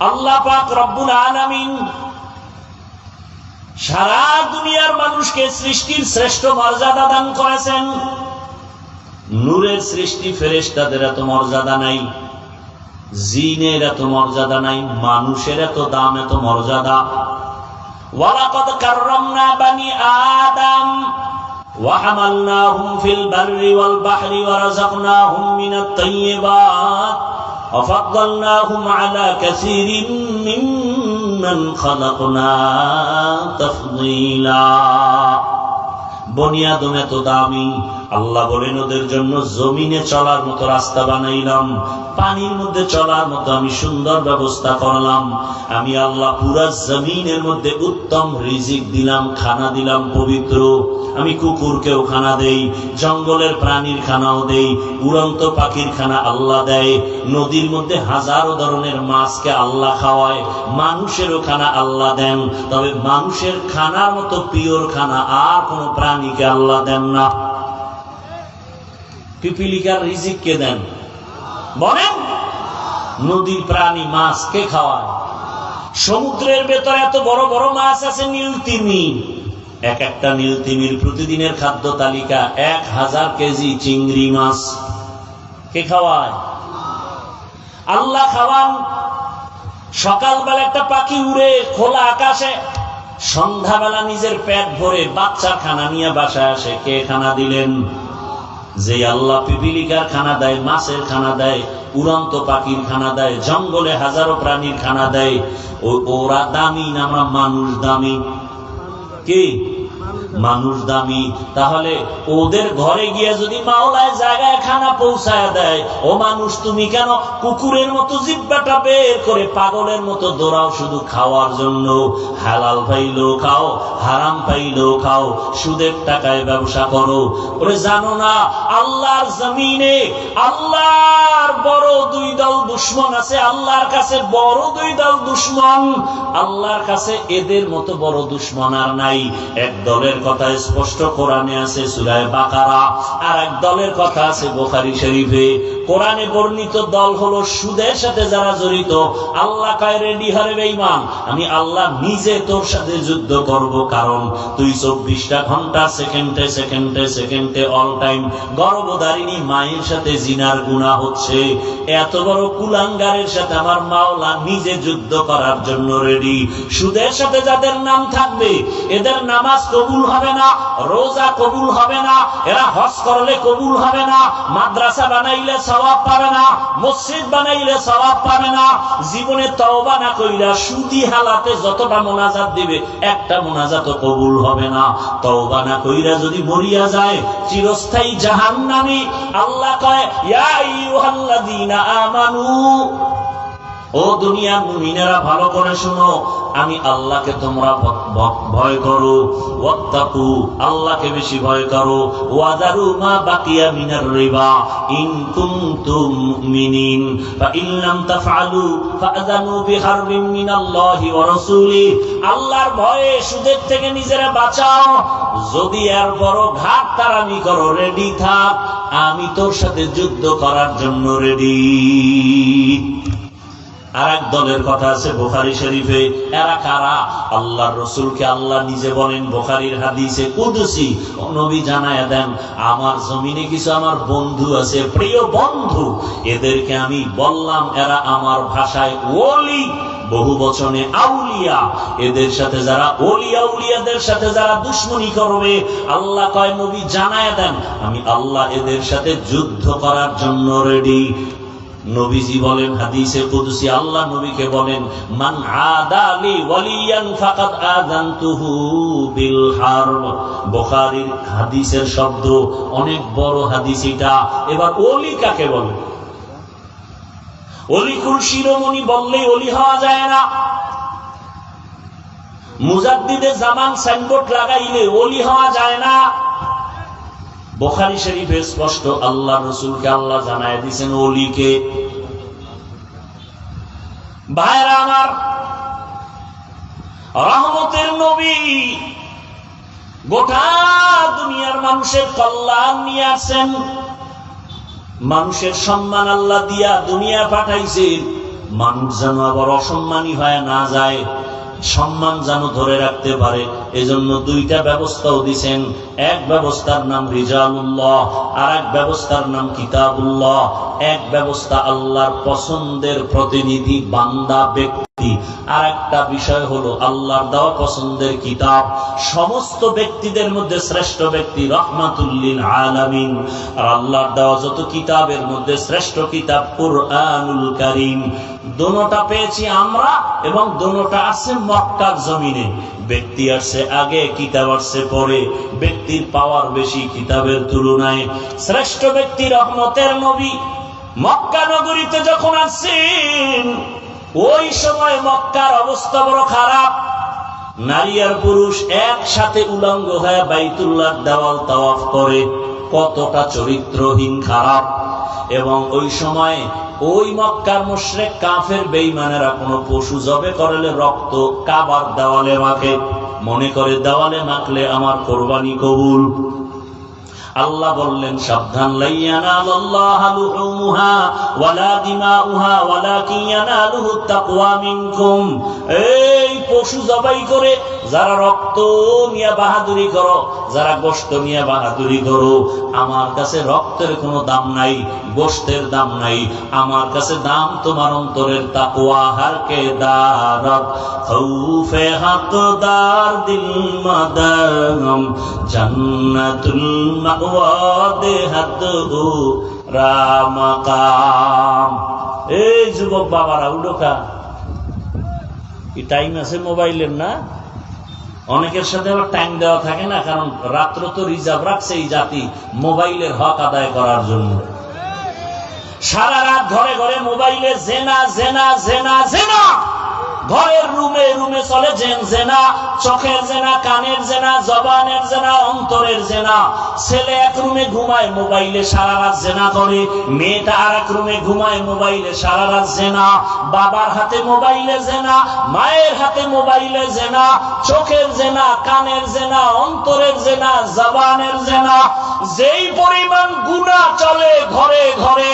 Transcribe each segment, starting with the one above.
আল্লাহ পাক রব্বুল আলামিন সারা দুনিয়ার মানুষকে সৃষ্টির শ্রেষ্ঠ মর্যাদা দান করেছেন নূরের সৃষ্টি ফেরেশতাদের এত মর্যাদা নাই জিনের এত মর্যাদা নাই মানুষের এত দাম এত মর্যাদা ওয়ালাকাদ কাররামনা বানি আদম وحملناهم في البر والبحر ورزقناهم من الطيبات وفضلناهم على كثير ممن خلقنا تفضيلا. বনিয়াদম এত দামি। আল্লাহ বলেন, ওদের জন্য জমিনে চলার মতো রাস্তা বানাইলাম। পানির মধ্যে চলার মতো আমি সুন্দর ব্যবস্থা করলাম। আমি আল্লাহ পুরা জমিনের মধ্যে উত্তম রিজিক দিলাম, খানা দিলাম পবিত্র। আমি কুকুরকেও খানা দেই, জঙ্গলের প্রাণীর খানাও দেই, উড়ন্ত পাখির খানা আল্লাহ দেয়। নদীর মধ্যে হাজারো ধরনের মাছকে আল্লাহ খাওয়ায়, মানুষেরও খানা আল্লাহ দেন। তবে মানুষের খানার মতো পিওর খানা আর কোনো প্রাণীকে আল্লাহ দেন না। পিপিলিকার রিজিক কে দেন? বলেন, নদীর প্রাণী মাছ কে খাওয়ায়? সমুদ্রের ভেতরে এত বড় বড় মাছ আছে নীল তিমি এক একটা নীল তিমির প্রতিদিনের খাদ্য তালিকা এক হাজার কেজি চিংড়ি মাছ। কে খাওয়ায়? আল্লাহ খাওয়ান। সকালবেলা একটা পাখি উড়ে খোলা আকাশে সন্ধ্যাবেলা নিজের পেট ভরে বাচ্চা খানা নিয়ে বাসায় আসে। কে খানা দিলেন? যে আল্লাহ পিপিলিকার খানা দেয়, মাছের খানা দেয়, উড়ন্ত পাখির খানা দেয়, জঙ্গলে হাজারো প্রাণীর খানা দেয়। ওরা দামি না আমরা মানুষ দামি? কি? মানুষ দামি, তাহলে ওদের ঘরে গিয়ে যদি মাওলায় জায়গায় খানা পৌঁছায় দেয়, ও মানুষ তুমি কেন কুকুরের মতো জিব্বাটা বের করে পাগলের মতো দৌড়াও শুধু খাওয়ার জন্য? হালাল পাইলো খাও, হারাম পাইলো খাও, সুদের টাকায় ব্যবসা করো। ওরে জানো না, আল্লাহর জমিনে আল্লাহর বড় দুই দল দুশ্মন আছে, আল্লাহর কাছে বড় দুই দল দুশ্মন। আল্লাহর কাছে এদের মতো বড় দুশ্মন আর নাই, এক দলের কথা স্পষ্ট কোরআনে আছে, সুরায় বাকারা। আর এক দলের কথা আছে বোখারি শরীফে। কোরআনে বর্ণিত দল হলো সুদের সাথে যারা জড়িত। আল্লাহ কয় রেডি হরে বেঈমান। আমি আল্লাহ নিজে তোর সাথে যুদ্ধ করব। কারণ তুই চব্বিশটা ঘণ্টা সেকেন্ডে সেকেন্ডে সেকেন্ডে অল টাইম গর্ভধারিণী মায়ের সাথে জিনার গুণা হচ্ছে। এত বড় কুলাঙ্গারের সাথে আমার মাওলা নিজে যুদ্ধ করার জন্য রেডি সুদের সাথে যাদের নাম থাকবে, এদের নামাজ কবুল হবে না, রোজা কবুল হবে না, এরা হজ করলে কবুল হবে না, মাদ্রাসা বানাইলে সবাব পাবে না, মসজিদ বানাইলে সবাব পাবে না, জীবনে তওবা না কইরা সুদি হালাতে যতটা মোনাজাত দিবে, একটা মোনাজাত কবুল হবে না। তওবা না কইরা যদি মরিয়া যায়, চিরস্থায়ী জাহান্নামী, আল্লাহ কয়, ইয়া আইয়ুহাল্লাযীনা আমানু ও দুনিয়ার মুমিনেরা, ভালো করে শুনো, আমি আল্লাহকে তোমরা ভয় করো। ওয়াত্তাকু, আল্লাহকে বেশি ভয় করো। ওয়াজারু মা বাকিয়া মিনার রিবা, ইন কুনতুম মুমিনিন, ফা ইন লাম তাফআলু, ফাযানু বিহারবিন মিনাল্লাহি ওয়া রাসূলি। আল্লাহর ভয়ে সুদের থেকে নিজেরা বাঁচাও। যদি এর বড় ঘাট তারামি করো রেডি থাক, আমি তোর সাথে যুদ্ধ করার জন্য রেডি আর এক দলের কথা আছে বোখারি শরীফে, এরা কারা? আল্লাহর রসুলকে আল্লাহ নিজে বলেন, বোখারির হাদিসে কুদুসি নবী জানায় দেন, আমার জমিনে কিছু আমার বন্ধু আছে, প্রিয় বন্ধু, এদেরকে আমি বললাম, এরা আমার ভাষায় ওলি, বহু বচনে আউলিয়া, এদের সাথে যারা ওলিয়া উলিয়াদের সাথে যারা দুশ্মনী করবে, আল্লাহ কয়, নবী জানায় দেন, আমি আল্লাহ এদের সাথে যুদ্ধ করার জন্য রেডি নবীজি বলেন, হাদিসে কুদসি, আল্লাহ নবীকে বলেন, মান আদালি ওয়ালিয়ান ফাকাদ আযানতুহু বিল হারব। বুখারীর হাদিসের শব্দ অনেক বড় হাদিস এটা। এবার ওলি কাকে বলে? অলি কুল শিরোমণি বললেই অলি হওয়া যায় না। মুজাদ্দিদে জামান সাইনবোর্ড লাগাইলে অলি হওয়া যায় না। বোখারি শরীফে স্পষ্ট আল্লাহ রসুলকে আল্লাহ জানায় দিছেন অলিকে। ভাইরা আমার, রহমতের নবী গোটা দুনিয়ার মানুষের কল্যাণ নিয়ে আসেন মানুষের সম্মান আল্লাহ দিয়া দুনিয়া পাঠাইছে। মানুষ যেন আবার অসম্মানী হয়ে না যায়, সম্মান যেন ধরে রাখতে পারে, এজন্য দুইটা ব্যবস্থাও দিছেন। এক ব্যবস্থার নাম রিজালুল্লাহ আর এক ব্যবস্থার নাম কিতাবুল্লাহ। এক ব্যবস্থা আল্লাহর পছন্দের প্রতিনিধি, বান্দা, ব্যক্তি। আর একটা বিষয় হলো আল্লাহর দেওয়া পছন্দের কিতাব। সমস্ত ব্যক্তিদের মধ্যে শ্রেষ্ঠ ব্যক্তি রহমাতুল্লিল আলামিন। আর আল্লাহর দেওয়া যত কিতাবের মধ্যে শ্রেষ্ঠ কিতাব কুরআনুল কারীম। দোনোটা পেয়েছি আমরা এবং দোনোটা আছে মক্কার জমিনে। ব্যক্তি আসছে আগে, কিতাব আসছে পরে। ব্যক্তির পাওয়ার বেশি কিতাবের তুলনায়। শ্রেষ্ঠ ব্যক্তি রহমতের নবী মক্কা নগরীতে যখন আসছেন ওই সময় মক্কার অবস্থা বড় খারাপ। নারী আর পুরুষ একসাথে উলঙ্গ হয়ে বাইতুল্লাহ দেওয়াল তাওয়াফ করে। কতটা চরিত্রহীন, খারাপ। এবং ওই সময় ওই মক্কার মুশরেক কাফের বেইমানেরা কোনো পশু জবে করলে রক্ত কাবার দেওয়ালে মাখে মনে করে দেওয়ালে মাখলে আমার কোরবানি কবুল। আল্লাহ বললেন, সাবধান ওয়ালা দিমাউহা এই পশু জবাই করে, যারা রক্ত নিয়ে বাহাদুরি করো, যারা গোশত নিয়ে বাহাদুরি করো, আমার কাছে রক্তের কোনো দাম নাই, গোশতের দাম নাই, আমার কাছে দাম তোমার অন্তরের তাকওয়া, হারকে দারত হাত দার দিল মাদাম এই যুবক বাবারা উডোকা টাইম আছে মোবাইলের না? অনেকের সাথে আবার টাইম দেওয়া থাকে না, কারণ রাত্র তো রিজার্ভ রাখছে এই জাতি মোবাইলের হক আদায় করার জন্য। সারা রাত ঘরে ঘরে মোবাইলে জেনা জেনা জেনা জেনা। ঘরের রুমে রুমে চলে জেন জেনা, চোখের জেনা, কানের জেনা, জবানের জেনা, অন্তরের জেনা। ছেলে এক রুমে ঘুমায়, মোবাইলে সারা রাত জেনা করে মেয়েটা আর এক রুমে ঘুমায়, মোবাইলে সারা রাত জেনা। বাবার হাতে মোবাইলে জেনা, মায়ের হাতে মোবাইলে জেনা, চোখের জেনা, কানের জেনা, অন্তরের জেনা, জবানের জেনা। যেই পরিমাণ গুণা চলে ঘরে ঘরে,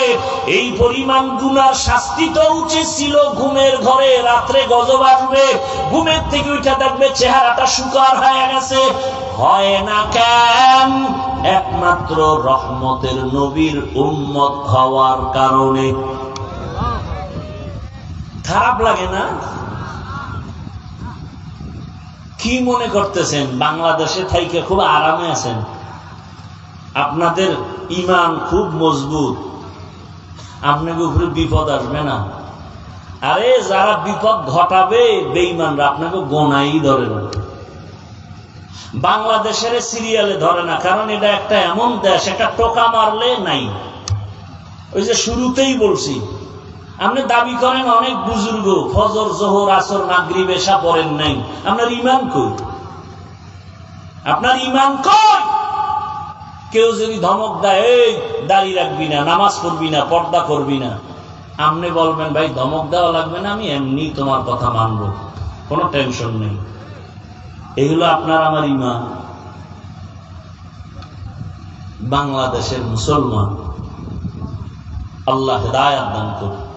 এই পরিমাণ গুনার শাস্তি তো উচিত ছিল ঘুমের ঘরে, রাত্রে গজব আসবে। ঘুমের থেকে উঠে দেখবে চেহারাটা সুকার হয়ে গেছে। হয় না কেন? একমাত্র রহমতের নবীর উন্মত হওয়ার কারণে। খারাপ লাগে না? কি মনে করতেছেন? বাংলাদেশে থাইকে খুব আরামে আছেন। আপনাদের ইমান খুব মজবুত। আপনাকে উপরে বিপদ আসবে না। আরে যারা বিপদ ঘটাবে বেইমানরা আপনাকে গোনাই ধরে না। বাংলাদেশের সিরিয়ালে ধরে না, কারণ এটা একটা এমন দেশ, একটা টোকা মারলে নাই। ওই যে শুরুতেই বলছি, আপনি দাবি করেন অনেক বুজুর্গ, ফজর, জোহর, আসর নাগরি বেশা পড়েন নাই। আপনার ইমান কই? আপনার ইমান কই? কেউ যদি ধমক দেয়, এই, দাড়ি রাখবি না, নামাজ পড়বি না, পর্দা করবি না। আপনি বলবেন, ভাই, ধমক দেওয়া লাগবে না, আমি এমনি তোমার কথা মানব। কোনো টেনশন নেই। এগুলো আপনার আমার ইমা বাংলাদেশের মুসলমান, আল্লাহ রায় দান করুন